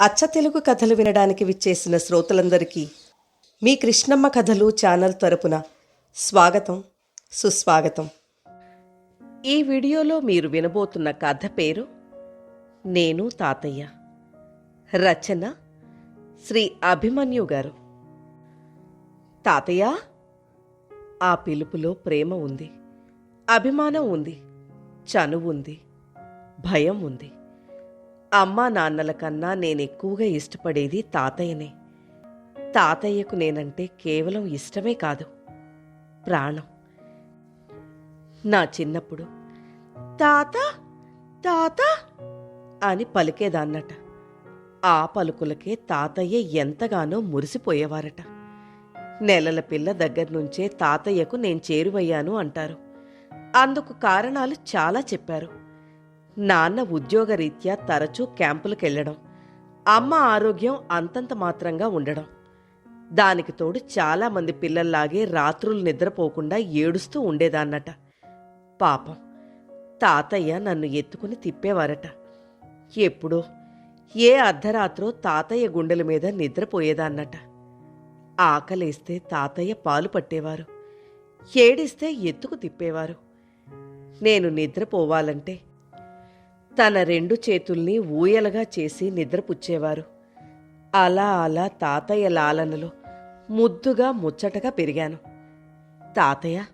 అచ్చ తెలుగు కథలు వినడానికి విచ్చేసిన శ్రోతలందరికీ మీ కృష్ణమ్మ కథలు ఛానల్ తరపున స్వాగతం సుస్వాగతం. ఈ వీడియోలో మీరు వినబోతున్న కథ పేరు నేను తాతయ్య. రచన శ్రీ అభిమన్యు గారు. తాతయ్య ఆ పిలుపులో ప్రేమ ఉంది అభిమానం ఉంది చనువు ఉంది భయం ఉంది. అమ్మా నాన్నల కన్నా నేను ఎక్కువగా ఇష్టపడేది తాతయ్యనే. తాతయ్యకు నేనంటే కేవలం ఇష్టమే కాదు ప్రాణం. నా చిన్నప్పుడు తాత తాత అని పలికేదాన్నట. ఆ పలుకులకే తాతయ్య ఎంతగానో మురిసిపోయేవారట. నెలల పిల్ల దగ్గర నుంచే తాతయ్యకు నేను చేరువయ్యాను అంటారు. అందుకు కారణాలు చాలా చెప్పారు. నాన్న ఉద్యోగరీత్యా తరచూ క్యాంపులకెళ్ళడం అమ్మ ఆరోగ్యం అంతంత మాత్రంగా ఉండడం. దానికి తోడు చాలామంది పిల్లల్లాగే రాత్రులు నిద్రపోకుండా ఏడుస్తూ ఉండేదాన్నట. పాపం తాతయ్య నన్ను ఎత్తుకుని తిప్పేవారట. ఎప్పుడో ఏ అర్ధరాత్రో తాతయ్య గుండెల మీద నిద్రపోయేదాన్నట. ఆకలేస్తే తాతయ్య పాలు పట్టేవారు. ఏడిస్తే ఎత్తుకు తిప్పేవారు. నేను నిద్రపోవాలంటే తన రెండు చేతుల్ని ఊయలగా చేసి నిద్రపుచ్చేవారు. అలా అలా తాతయ్య లాలనలో ముద్దుగా ముచ్చటగా పెరిగాను. తాతయ్య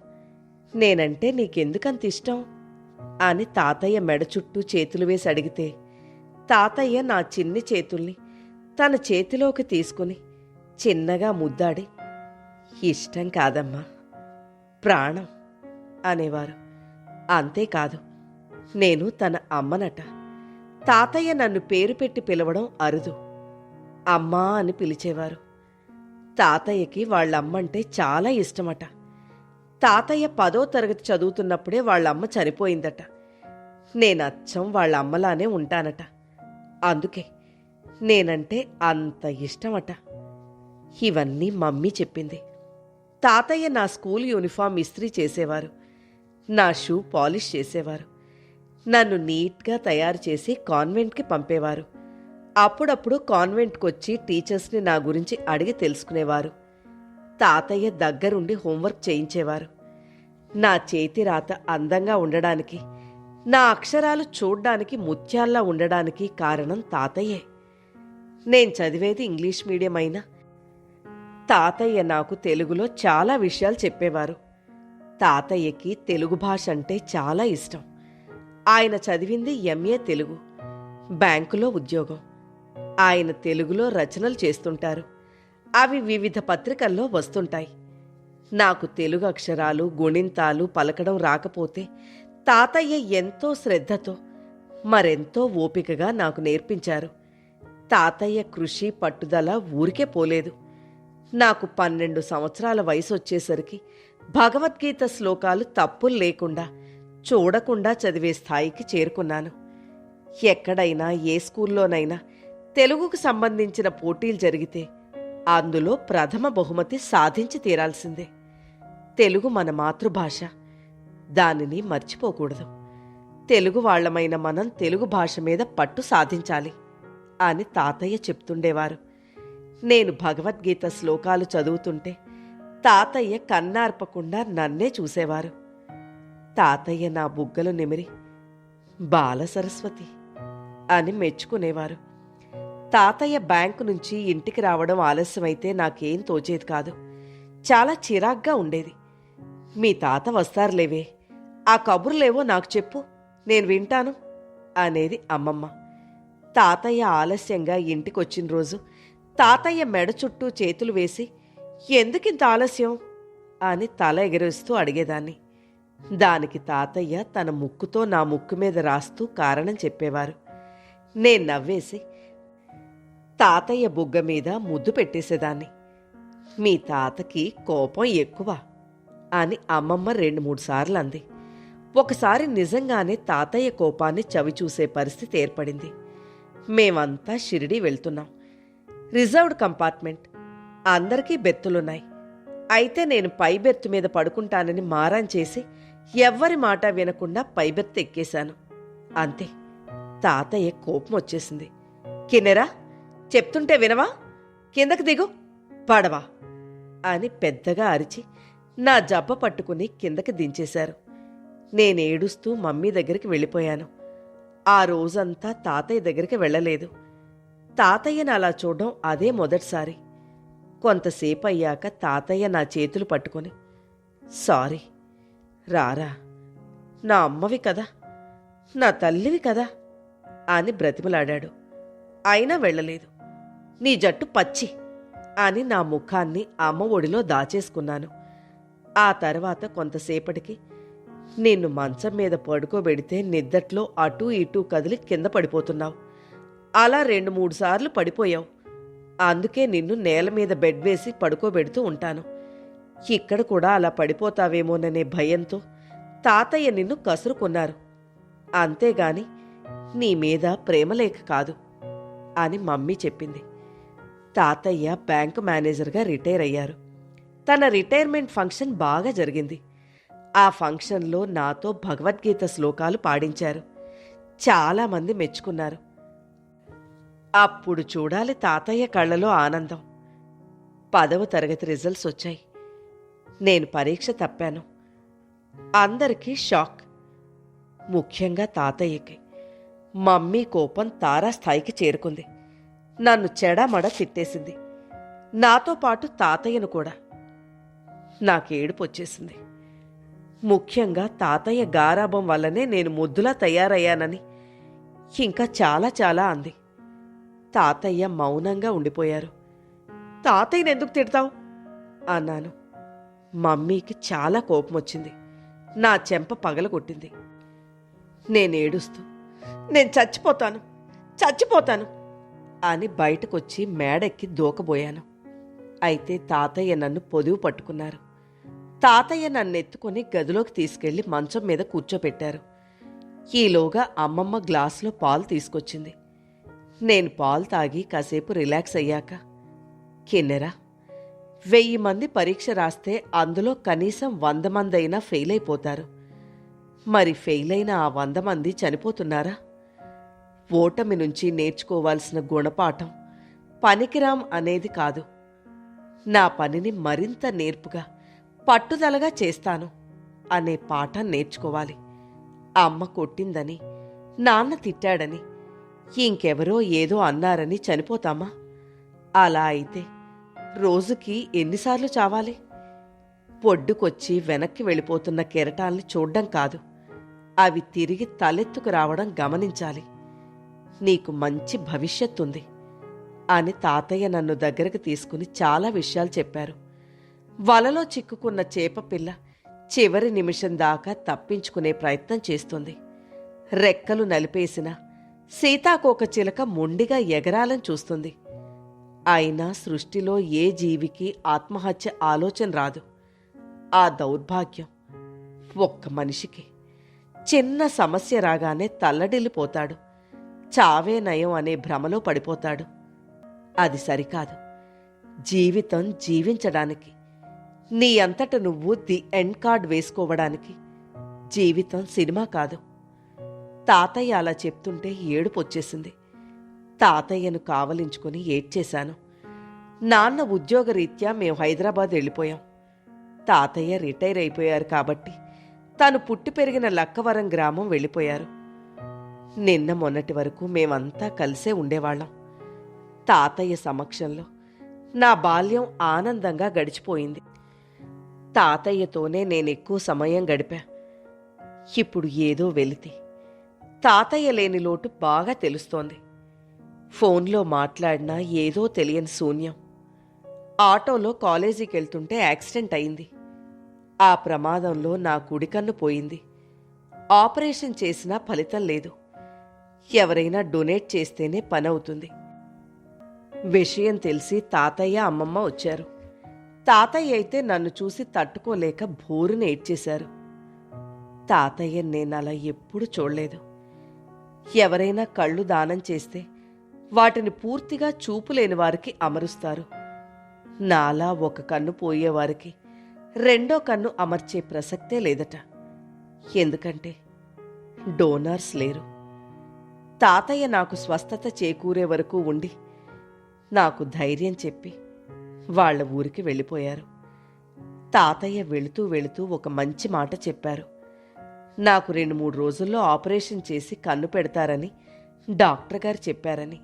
నేనంటే నీకెందుకంత ఇష్టం? అని తాతయ్య మెడ చుట్టూ చేతులు వేసి అడిగితే తాతయ్య నా చిన్ని చేతుల్ని తన చేతిలోకి తీసుకుని చిన్నగా ముద్దాడి ఇష్టం కాదమ్మా ప్రాణం అనేవారు. అంతేకాదు నేను తన అమ్మనట. తాతయ్య నన్ను పేరు పెట్టి పిలవడం అరుదు. అమ్మా అని పిలిచేవారు. తాతయ్యకి వాళ్ళమ్మంటే చాలా ఇష్టమట. తాతయ్య పదో తరగతి చదువుతున్నప్పుడే వాళ్ళమ్మ చనిపోయిందట. నేనచ్చం వాళ్ళ అమ్మలానే ఉంటానట. అందుకే నేనంటే అంత ఇష్టమట. ఇవన్నీ మమ్మీ చెప్పింది. తాతయ్య నా స్కూల్ యూనిఫామ్ ఇస్త్రీ చేసేవారు. నా షూ పాలిష్ చేసేవారు. నన్ను నీట్గా తయారు చేసి కాన్వెంట్కి పంపేవారు. అప్పుడప్పుడు కాన్వెంట్కి వచ్చి టీచర్స్ని నా గురించి అడిగి తెలుసుకునేవారు. తాతయ్య దగ్గరుండి హోంవర్క్ చేయించేవారు. నా చేతి రాత అందంగా ఉండడానికి నా అక్షరాలు చూడ్డానికి ముత్యాల్లా ఉండడానికి కారణం తాతయ్యే. నేను చదివేది ఇంగ్లీష్ మీడియం అయినా తాతయ్య నాకు తెలుగులో చాలా విషయాలు చెప్పేవారు. తాతయ్యకి తెలుగు భాష అంటే చాలా ఇష్టం. ఆయన చదివింది ఎంఏ తెలుగు బ్యాంకులో ఉద్యోగం. ఆయన తెలుగులో రచనలు చేస్తుంటారు. అవి వివిధ పత్రికల్లో వస్తుంటాయి. నాకు తెలుగు అక్షరాలు గుణింతాలు పలకడం రాకపోతే తాతయ్య ఎంతో శ్రద్ధతో మరెంతో ఓపికగా నాకు నేర్పించారు. తాతయ్య కృషి పట్టుదల ఊరికే పోలేదు. నాకు పన్నెండు సంవత్సరాల వయసు వచ్చేసరికి భగవద్గీత శ్లోకాలు తప్పులు లేకుండా చూడకుండా చదివే స్థాయికి చేరుకున్నాను. ఎక్కడైనా ఏ స్కూల్లోనైనా తెలుగుకు సంబంధించిన పోటీలు జరిగితే అందులో ప్రథమ బహుమతి సాధించి తీరాల్సిందే. తెలుగు మన మాతృభాష. దానిని మర్చిపోకూడదు. తెలుగు వాళ్ళమైన మనం తెలుగు భాష మీద పట్టు సాధించాలి అని తాతయ్య చెప్తుండేవారు. నేను భగవద్గీత శ్లోకాలు చదువుతుంటే తాతయ్య కన్నార్పకుండా నన్నే చూసేవారు. తాతయ్య నా బుగ్గలు నిమిరి. బాల సరస్వతి అని మెచ్చుకునేవారు. తాతయ్య బ్యాంకు నుంచి ఇంటికి రావడం ఆలస్యమైతే నాకేం తోచేది కాదు. చాలా చిరాగ్గా ఉండేది. మీ తాత వస్తారులేవే. ఆ కబుర్లేవో నాకు చెప్పు. నేను వింటాను అనేది అమ్మమ్మ. తాతయ్య ఆలస్యంగా ఇంటికొచ్చిన రోజు తాతయ్య మెడ చుట్టూ చేతులు వేసి ఎందుకింత ఆలస్యం? అని తల ఎగరేస్తూ అడిగేదాన్ని. దానికి తాతయ్య తన ముక్కుతో నా ముక్కు మీద రాస్తూ కారణం చెప్పేవారు. నేను నవ్వేసి తాతయ్య బుగ్గ మీద ముద్దు పెట్టేసేదాన్ని. మీ తాతకి కోపం ఎక్కువ అని అమ్మమ్మ రెండు మూడు సార్లు అంది. ఒకసారి నిజంగానే తాతయ్య కోపాన్ని చవిచూసే పరిస్థితి ఏర్పడింది. మేమంతా షిరిడి వెళ్తున్నాం. Reserved compartment. అందరికీ బెర్తులున్నాయి అయితే నేను పై బెర్త్ మీద పడుకుంటానని మారాన్ చేసి ఎవ్వరి మాట వినకుండా పై ఎక్కేశాను. అంతే తాతయ్య కోపం వచ్చేసింది. కిన్నెరా చెప్తుంటే వినవా? కిందకి దిగు పడవా? అని పెద్దగా అరిచి నా జబ్బ పట్టుకుని కిందకి దించేశారు. నేనేడుస్తూ మమ్మీ దగ్గరికి వెళ్ళిపోయాను. ఆ రోజంతా తాతయ్య దగ్గరికి వెళ్ళలేదు. తాతయ్యని అలా చూడడం అదే మొదటిసారి. కొంతసేపు అయ్యాక తాతయ్య నా చేతులు పట్టుకొని సారీ రారా నా అమ్మవి కదా నా తల్లివి కదా అని బ్రతిమలాడాడు. అయినా వెళ్ళలేదు. నీ జట్టు పచ్చి అని నా ముఖాన్ని అమ్మ ఒడిలో దాచేసుకున్నాను. ఆ తర్వాత కొంతసేపటికి నిన్ను మంచం మీద పడుకోబెడితే నిద్దట్లో అటూ ఇటూ కదిలి కింద పడిపోతున్నావు. అలా రెండు మూడు సార్లు పడిపోయావు. అందుకే నిన్ను నేల మీద బెడ్ వేసి పడుకోబెడుతూ ఉంటాను. ఇక్కడ కూడా అలా పడిపోతావేమోననే భయంతో తాతయ్య నిన్ను కసురుకున్నారు. అంతేగాని నీ మీద ప్రేమలేఖ కాదు అని మమ్మీ చెప్పింది. తాతయ్య బ్యాంకు మేనేజర్గా రిటైర్ అయ్యారు. తన రిటైర్మెంట్ ఫంక్షన్ బాగా జరిగింది. ఆ ఫంక్షన్లో నాతో భగవద్గీత శ్లోకాలు పాడించారు. చాలామంది మెచ్చుకున్నారు. అప్పుడు చూడాలి తాతయ్య కళ్ళలో ఆనందం. పదవ తరగతి రిజల్ట్స్ వచ్చాయి. నేను పరీక్ష తప్పాను. అందరికీ షాక్. ముఖ్యంగా తాతయ్యకి. మమ్మీ కోపం తారాస్థాయికి చేరుకుంది. నన్ను చెడమడ తిట్టేసింది. నాతో పాటు తాతయ్యను కూడా. నాకేడుపు వచ్చేసింది ముఖ్యంగా తాతయ్య గారాభం వల్లనే నేను ముద్దులా తయారయ్యానని ఇంకా చాలా చాలా అంది. తాతయ్య మౌనంగా ఉండిపోయారు. తాతయ్యని ఎందుకు తిడతావు? అన్నాను. మమ్మీకి చాలా కోపం వచ్చింది నా చెంప పగలగొట్టింది. నేనేడుస్తూ నేను చచ్చిపోతాను చచ్చిపోతాను అని బయటకొచ్చి మేడెక్కి దూకబోయాను. అయితే తాతయ్య నన్ను పొదువు పట్టుకున్నారు. తాతయ్య నన్ను ఎత్తుకొని గదిలోకి తీసుకెళ్ళి మంచం మీద కూర్చోపెట్టారు. ఈలోగా అమ్మమ్మ గ్లాసులో పాలు తీసుకొచ్చింది. నేను పాలు తాగి కాసేపు రిలాక్స్ అయ్యాక కిన్నెరా వెయ్యి మంది పరీక్ష రాస్తే అందులో కనీసం వంద మంది అయినా ఫెయిల్ అయిపోతారు మరి ఫెయిల్ అయిన ఆ వంద మంది చనిపోతున్నారా? ఓటమి నుంచి నేర్చుకోవాల్సిన గుణపాఠం పనికిరాం అనేది కాదు. నా పనిని మరింత నేర్పుగా పట్టుదలగా చేస్తాను అనే పాఠం నేర్చుకోవాలి. అమ్మ కొట్టిందని నాన్న తిట్టాడని ఇంకెవరో ఏదో అన్నారని చనిపోతామా? అలా అయితే రోజుకి ఎన్నిసార్లు చావాలి? పొడ్డుకొచ్చి వెనక్కి వెళ్ళిపోతున్న కెరటాల్ని చూడ్డం కాదు. అవి తిరిగి తలెత్తుకు రావడం గమనించాలి. నీకు మంచి భవిష్యత్తుంది అని తాతయ్య నన్ను దగ్గరకు తీసుకుని చాలా విషయాలు చెప్పారు. వలలో చిక్కుకున్న చేపపిల్ల చివరి నిమిషం దాకా తప్పించుకునే ప్రయత్నం చేస్తుంది. రెక్కలు నలిపేసిన సీతాకోక చిలక మొండిగా ఎగరాలని చూస్తుంది. అయినా సృష్టిలో ఏ జీవికి ఆత్మహత్య ఆలోచన రాదు. ఆ దౌర్భాగ్యం ఒక్క మనిషికి. చిన్న సమస్య రాగానే తల్లడిల్లిపోతాడు. చావే నయం అనే భ్రమలో పడిపోతాడు. అది సరికాదు. జీవితం జీవించడానికి. నీ అంతట నువ్వు ది ఎండ్ కార్డ్ వేసుకోవడానికి. జీవితం సినిమా కాదు. తాతయ్య అలా చెప్తుంటే ఏడుపు వచ్చేసింది తాతయ్యను కావలించుకుని ఏడ్చేశాను. నాన్న ఉద్యోగరీత్యా మేము హైదరాబాద్ వెళ్ళిపోయాం. తాతయ్య రిటైర్ అయిపోయారు కాబట్టి తాను పుట్టి పెరిగిన లక్కవరం గ్రామం వెళ్ళిపోయారు. నిన్న మొన్నటి వరకు మేమంతా కలిసే ఉండేవాళ్ళం. తాతయ్య సమక్షంలో నా బాల్యం ఆనందంగా గడిచిపోయింది. తాతయ్యతోనే నేను ఎక్కువ సమయం గడిపా. ఇప్పుడు ఏదో వెలితి. తాతయ్య లేని లోటు బాగా తెలుస్తోంది. ఫోన్లో మాట్లాడినా ఏదో తెలియని శూన్యం. ఆటోలో కాలేజీకి వెళ్తుంటే యాక్సిడెంట్ అయింది. ఆ ప్రమాదంలో నా కుడికన్ను పోయింది. ఆపరేషన్ చేసినా ఫలితం లేదు. ఎవరైనా డొనేట్ చేస్తేనే పని అవుతుంది. విషయం తెలిసి తాతయ్య అమ్మమ్మ వచ్చారు. తాతయ్య అయితే నన్ను చూసి తట్టుకోలేక బోరుని ఏడ్చేశారు. తాతయ్య నేను అలా ఎప్పుడు చూడలేదు. ఎవరైనా కళ్ళు దానం చేస్తే వాటిని పూర్తిగా చూపులేని వారికి అమరుస్తారు. నాలా ఒక కన్ను పోయేవారికి రెండో కన్ను అమర్చే ప్రసక్తే లేదట. ఎందుకంటే డోనర్స్ లేరు. తాతయ్య నాకు స్వస్థత చేకూరే వరకు ఉండి నాకు ధైర్యం చెప్పి వాళ్ళ ఊరికి వెళ్ళిపోయారు. తాతయ్య వెళుతూ వెళుతూ ఒక మంచి మాట చెప్పారు. నాకు రెండు మూడు రోజుల్లో ఆపరేషన్ చేసి కన్ను పెడతారని డాక్టర్ గారు చెప్పారని.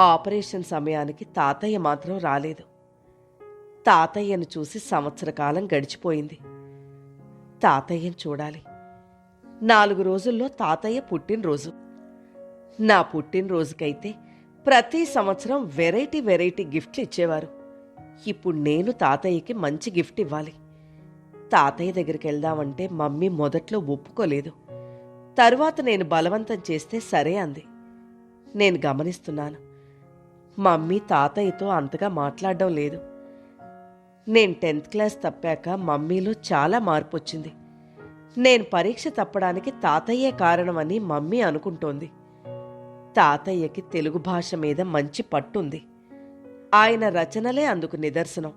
ఆపరేషన్ సమయానికి తాతయ్య మాత్రం రాలేదు. తాతయ్యను చూసి సంవత్సర కాలం గడిచిపోయింది. తాతయ్యను చూడాలి. నాలుగు రోజుల్లో తాతయ్య పుట్టినరోజు. నా పుట్టినరోజుకైతే ప్రతి సంవత్సరం వెరైటీ వెరైటీ గిఫ్ట్లు ఇచ్చేవారు. ఇప్పుడు నేను తాతయ్యకి మంచి గిఫ్ట్ ఇవ్వాలి. తాతయ్య దగ్గరికి వెళ్దామంటే మమ్మీ మొదట్లో ఒప్పుకోలేదు. తరువాత నేను బలవంతం చేస్తే సరే అంది. నేను గమనిస్తున్నాను. మమ్మీ తాతయ్యతో అంతగా మాట్లాడడం లేదు. నేను టెన్త్ క్లాస్ తప్పాక మమ్మీలో చాలా మార్పు వచ్చింది నేను పరీక్ష తప్పడానికి తాతయ్యే కారణమని మమ్మీ అనుకుంటోంది. తాతయ్యకి తెలుగు భాష మీద మంచి పట్టుంది. ఆయన రచనలే అందుకు నిదర్శనం.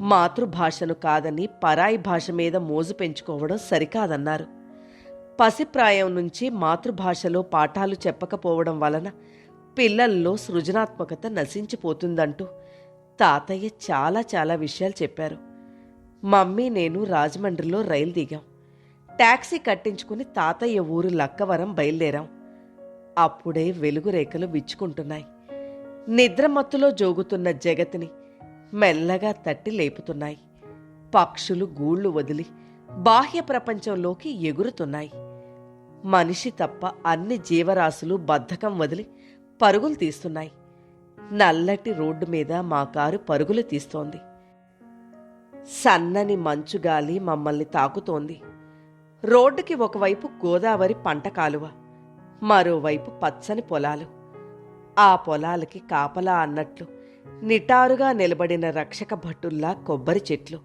మాతృభాషను కాదని పరాయి భాష మీద మోజు పెంచుకోవడం సరికాదన్నారు. పసిప్రాయం నుంచి మాతృభాషలో పాఠాలు చెప్పకపోవడం వలన పిల్లల్లో సృజనాత్మకత నశించిపోతుందంటూ తాతయ్య చాలా చాలా విషయాలు చెప్పారు. మమ్మీ నేను రాజమండ్రిలో రైలు దిగాం. ట్యాక్సీ కట్టించుకుని తాతయ్య ఊరు లక్కవరం బయలుదేరాం. అప్పుడే వెలుగు రేఖలు విచ్చుకుంటున్నాయి. నిద్రమత్తులో జోగుతున్న జగతిని మెల్లగా తట్టి లేపుతున్నాయి. పక్షులు గూళ్ళు వదిలి బాహ్య ప్రపంచంలోకి ఎగురుతున్నాయి. మనిషి తప్ప అన్ని జీవరాశులు బద్ధకం వదిలి పరుగులు తీస్తున్నాయి. నల్లటి రోడ్డు మీద మా కారు పరుగులు తీస్తోంది. సన్నని మంచు గాలి మమ్మల్ని తాకుతోంది. రోడ్డుకి ఒకవైపు గోదావరి పంట కాలువ మరోవైపు పచ్చని పొలాలు. ఆ పొలాలకి కాపలా అన్నట్లు నిటారుగా నిలబడిన రక్షక భటుల్లా కొబ్బరి చెట్లు.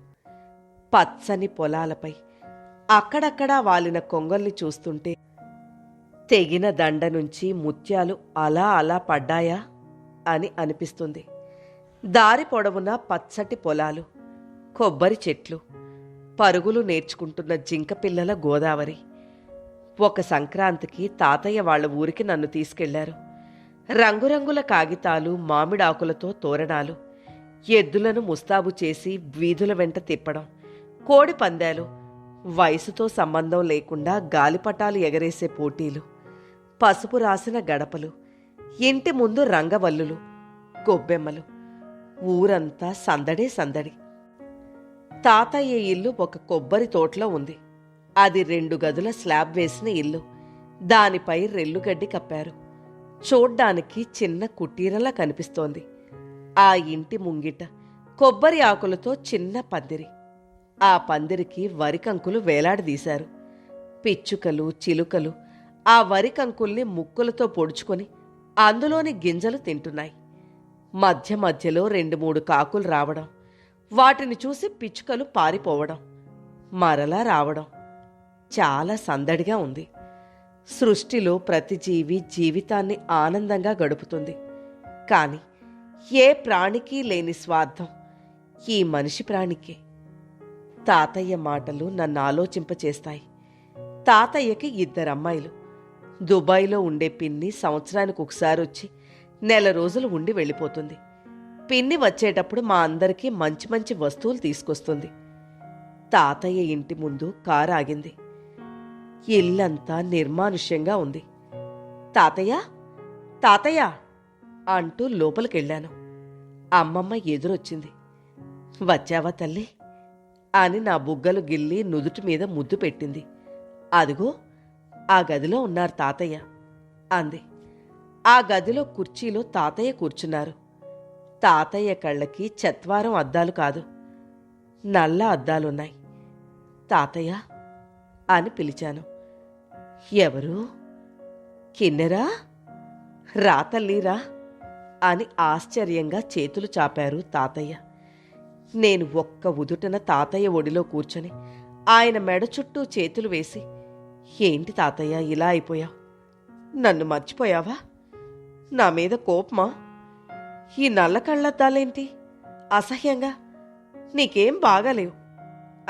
పచ్చని పొలాలపై అక్కడక్కడా వాలిన కొంగల్ని చూస్తుంటే తెగిన దండ నుంచి ముత్యాలు అలా అలా పడ్డాయా? అని అనిపిస్తుంది. దారి పొడవున పచ్చటి పొలాలు కొబ్బరి చెట్లు పరుగులు నేర్చుకుంటున్న జింక పిల్లల గోదావరి. ఒక సంక్రాంతికి తాతయ్య వాళ్ళ ఊరికి నన్ను తీసుకెళ్ళారు. రంగురంగుల కాగితాలు మామిడాకులతో తోరణాలు ఎద్దులను ముస్తాబు చేసి వీధుల వెంట తిప్పడం కోడి పందాలు వయసుతో సంబంధం లేకుండా గాలిపటాలు ఎగరేసే పోటీలు. పసుపు రాసిన గడపలు ఇంటి ముందు రంగవల్లులు గొబ్బెమ్మలు. ఊరంతా సందడే సందడి. తాతయ్య ఇల్లు ఒక కొబ్బరి తోటలో ఉంది. అది రెండు గదుల స్లాబ్ వేసిన ఇల్లు. దానిపై రెల్లుగడ్డి కప్పారు. చూడ్డానికి చిన్న కుటీరలా కనిపిస్తోంది. ఆ ఇంటి ముంగిట కొబ్బరి ఆకులతో చిన్న పందిరి. ఆ పందిరికి వరికంకులు వేలాడదీశారు. పిచ్చుకలు చిలుకలు ఆ వరి కంకుల్ని ముక్కులతో పొడుచుకొని అందులోని గింజలు తింటున్నాయి. మధ్య మధ్యలో రెండు మూడు కాకులు రావడం వాటిని చూసి పిచ్చుకలు పారిపోవడం మరలా రావడం చాలా సందడిగా ఉంది. సృష్టిలో ప్రతి జీవి జీవితాన్ని ఆనందంగా గడుపుతుంది. కానీ ఏ ప్రాణికి లేని స్వార్థం ఈ మనిషి ప్రాణికే. తాతయ్య మాటలు నన్ను ఆలోచింపచేస్తాయి. తాతయ్యకి ఇద్దరమ్మాయిలు. దుబాయ్లో ఉండే పిన్ని సంవత్సరానికి ఒకసారి వచ్చి నెల రోజులు ఉండి వెళ్ళిపోతుంది. పిన్ని వచ్చేటప్పుడు మా అందరికీ మంచి మంచి వస్తువులు తీసుకొస్తుంది. తాతయ్య ఇంటి ముందు కారు ఆగింది. ఇల్లంతా నిర్మానుష్యంగా ఉంది. తాతయ్య? తాతయ్య! అంటూ లోపలికెళ్ళాను. అమ్మమ్మ ఎదురొచ్చింది. వచ్చావా తల్లి? అని నా బుగ్గలు గిల్లి నుదుటి మీద ముద్దు పెట్టింది. అదిగో! ఆ గదిలో ఉన్నారు తాతయ్య. అంది. ఆ గదిలో కుర్చీలో తాతయ్య కూర్చున్నారు. తాతయ్య కళ్ళకి చత్వారం అద్దాలు కాదు. నల్ల అద్దాలున్నాయి. తాతయ్య అని పిలిచాను. ఎవరు? కిన్నెరా? రా తల్లిరా అని ఆశ్చర్యంగా చేతులు చాపారు తాతయ్య. నేను ఒక్క ఉదుటన తాతయ్య ఒడిలో కూర్చొని ఆయన మెడ చుట్టూ చేతులు వేసి ఏంటి తాతయ్య ఇలా అయిపోయావు? నన్ను మర్చిపోయావా? నా మీద కోపమా? ఈ నల్ల కళ్ళద్దాలేంటి? అసహ్యంగా? నీకేం బాగాలేవు?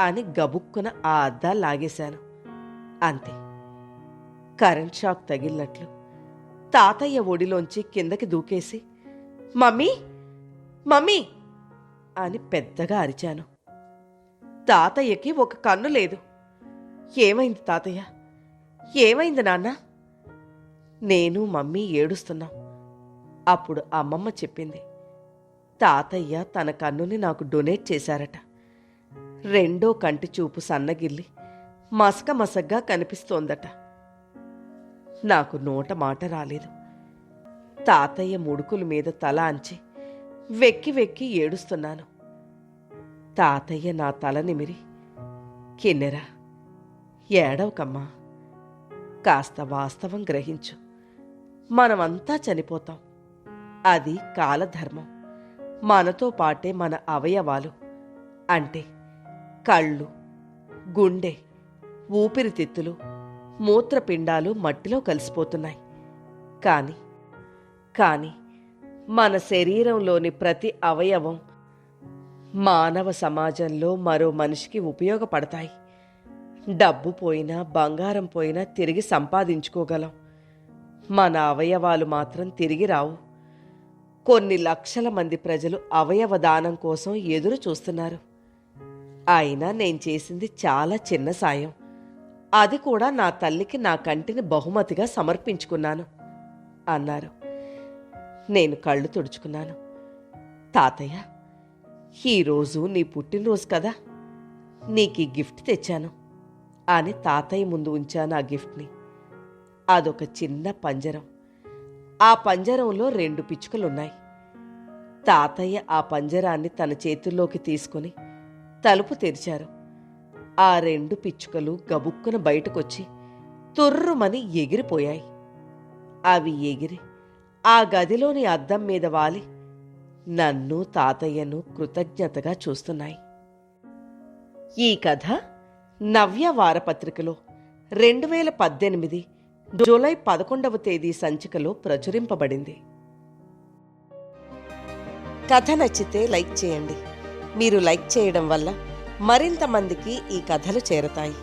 అని గబుక్కున ఆ అద్దాలు లాగేశాను. అంతే. కరెంట్ షాక్ తగిలినట్లు తాతయ్య ఒడిలోంచి కిందకి దూకేసి మమ్మీ! మమ్మీ! అని పెద్దగా అరిచాను. తాతయ్యకి ఒక కన్ను లేదు. ఏమైంది తాతయ్య? ఏమైంది నాన్న? నేను మమ్మీ ఏడుస్తున్నాం. అప్పుడు అమ్మమ్మ చెప్పింది తాతయ్య తన కన్నుని నాకు డొనేట్ చేశారట. రెండో కంటి చూపు సన్నగిల్లి మసక మసగ్గా కనిపిస్తోందట. నాకు నోట మాట రాలేదు. తాతయ్య ముడుకుల మీద తల అంచి వెక్కి వెక్కి ఏడుస్తున్నాను. తాతయ్య నా తల నిమిరి కిన్నెరా ఏడవకమ్మా. కాస్త వాస్తవం గ్రహించు. మనమంతా చనిపోతాం. అది కాలధర్మం. మనతో పాటే మన అవయవాలు. అంటే కళ్ళు గుండె ఊపిరితిత్తులు మూత్రపిండాలు మట్టిలో కలిసిపోతున్నాయి. కానీ కానీ మన శరీరంలోని ప్రతి అవయవం మానవ సమాజంలో మరో మనిషికి ఉపయోగపడతాయి. డబ్బు పోయినా బంగారం పోయినా తిరిగి సంపాదించుకోగలం. మన అవయవాలు మాత్రం తిరిగి రావు. కొన్ని లక్షల మంది ప్రజలు అవయవ దానం కోసం ఎదురు చూస్తున్నారు. అయినా నేను చేసింది చాలా చిన్న సాయం. అది కూడా నా తల్లికి నా కంటిని బహుమతిగా సమర్పించుకున్నాను అన్నారు. నేను కళ్ళు తుడుచుకున్నాను. తాతయ్య ఈరోజు నీ పుట్టినరోజు కదా. నీకు ఈ గిఫ్ట్ తెచ్చాను. అని తాతయ్య ముందు ఉంచాను ఆ గిఫ్ట్ని. అదొక చిన్న పంజరం. ఆ పంజరంలో రెండు పిచ్చుకలున్నాయి. తాతయ్య ఆ పంజరాన్ని తన చేతుల్లోకి తీసుకుని తలుపు తెరిచారు. ఆ రెండు పిచ్చుకలు గబుక్కున బయటకొచ్చి తుర్రుమని ఎగిరిపోయాయి. అవి ఎగిరి ఆ గదిలోని అద్దం మీద వాలి నన్ను తాతయ్యను కృతజ్ఞతగా చూస్తున్నాయి. ఈ కథ నవ్య వారపత్రికలో రెండు వేల పద్దెనిమిది జూలై పదకొండవ తేదీ సంచికలో ప్రచురింపబడింది. కథ నచ్చితే లైక్ చేయండి. మీరు లైక్ చేయడం వల్ల మరింత మందికి ఈ కథలు చేరతాయి.